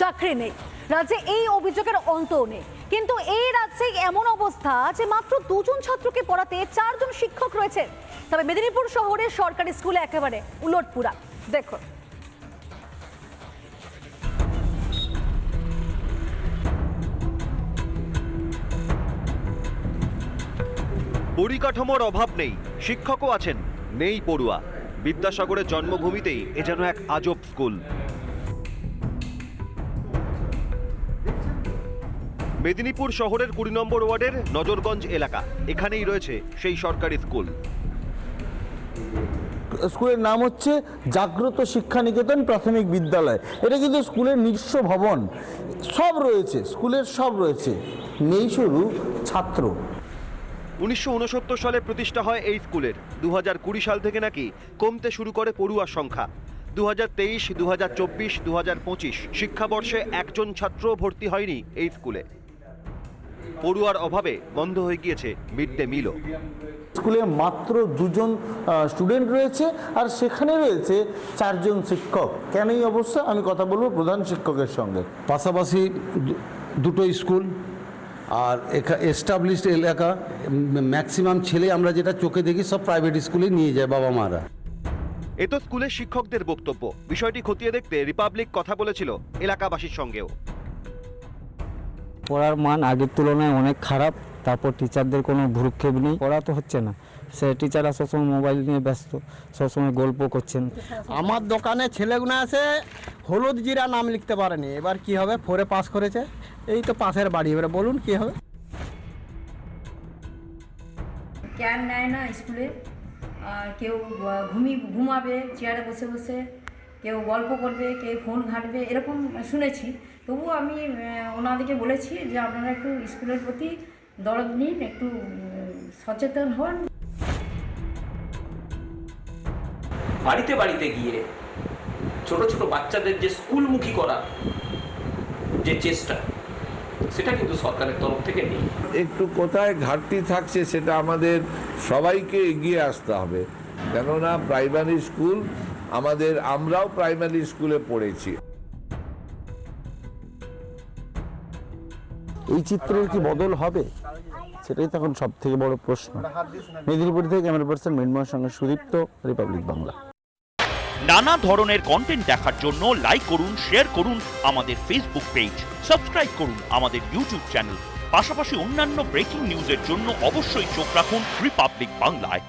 চাকরি নেই। রাজ্যে এই অভিযোগের অন্ত নেই। কিন্তু এই রাজ্যে এমন অবস্থা যে মাত্র দুজন ছাত্রকে পড়াতে চারজন শিক্ষক রয়েছে তবে মেদিনীপুর শহরের সরকারি স্কুলে একেবারে উলটপুরা। দেখো। পরিকাঠামোর অভাব নেই। শিক্ষকও আছেন। নেই পড়ুয়া। বিদ্যাসাগরের জন্মভূমিতেই এ যেন এক আজব স্কুল। মেদিনীপুর শহরের কুড়ি নম্বর ওয়ার্ডের নজরগঞ্জ এলাকা। এখানেই রয়েছে সেই সরকারি স্কুল। স্কুলের নাম হচ্ছে জাগ্রত শিক্ষা নিকেতন প্রাথমিক বিদ্যালয়। এটা কিন্তু স্কুলের নিজস্ব ভবন। সব রয়েছে স্কুলের সব রয়েছে। নেই শুধু ছাত্র। উনিশশো উনসত্তর সালে প্রতিষ্ঠা হয় এই স্কুলের। দু কুড়ি সাল থেকে নাকি কমতে শুরু করে পড়ুয়ার সংখ্যা। দু হাজার তেইশ দু হাজার চব্বিশ দু হাজার পঁচিশ শিক্ষাবর্ষে একজন ছাত্র ভর্তি হয়নি এই স্কুলে। পড়ুয়ার অভাবে বন্ধ হয়ে গিয়েছে মিড ডে মিলও। স্কুলে মাত্র দুজন স্টুডেন্ট রয়েছে আর সেখানে রয়েছে চারজন শিক্ষক। কেন এই অবস্থা? আমি কথা বলব প্রধান শিক্ষকের সঙ্গে। পাশাপাশি দুটো স্কুল আর এস্টাবলিশড এলাকা ম্যাক্সিমাম ছেলে আমরা যেটা চোখে দেখি সব প্রাইভেট স্কুলে নিয়ে যায় বাবা মারা। এ তো স্কুলের শিক্ষকদের বক্তব্য। বিষয়টি খতিয়ে দেখতে রিপাবলিক কথা বলেছিল এলাকাবাসীর সঙ্গেও। পড়ার মান আগের তুলনায় অনেক খারাপ তারপর টিচারদের কোনো ভ্রুক্ষেপ নেই। পড়া তো হচ্ছে না। সে টিচাররা সবসময় মোবাইল নিয়ে ব্যস্ত সবসময় গল্প করছেন। আমার দোকানে ছেলেগুলো আছে হলুদ জিরা নাম লিখতে পারেনি। এবার কি হবে? ফোরে পাস করেছে। এই তো পাশের বাড়ি। এবারে বলুন কি হবে? কেয়ার নেয় না স্কুলে। আর কেউ ঘুমি ঘুমাবে চেয়ারে বসে বসে। কেউ গল্প করবে কেউ ফোন ঘাঁটবে এরকম শুনেছি। তবুও আমি ওনাদেরকে বলেছি যে আপনারা একটু স্কুলের প্রতি দরদ নিন একটু সচেতন হন। বাড়িতে বাড়িতে গিয়ে ছোট ছোট বাচ্চাদের যে স্কুলমুখী করা যে চেষ্টা সেটা কিন্তু সরকারের তরফ থেকে নেই। একটু কোথায় ঘাটতি থাকছে সেটা আমাদের সবাইকে এগিয়ে আসতে হবে। কেননা প্রাইমারি স্কুল আমাদের আমরাও প্রাইমারি স্কুলে পড়েছি। এই চিত্রের কি বদল হবে? সেটাই তখন সব থেকে বড় প্রশ্ন। মেদিনীপুর থেকে ক্যামেরা পার্সন মৃন্ময়ের সঙ্গে সুদীপ্ত রিপাবলিক বাংলা। নানা ধরনের কন্টেন্ট দেখার জন্য লাইক করুন শেয়ার করুন আমাদের ফেসবুক পেজ সাবস্ক্রাইব করুন আমাদের ইউটিউব চ্যানেল পাশাপাশি অন্যান্য ব্রেকিং নিউজের জন্য অবশ্যই চোখ রাখুন রিপাবলিক বাংলায়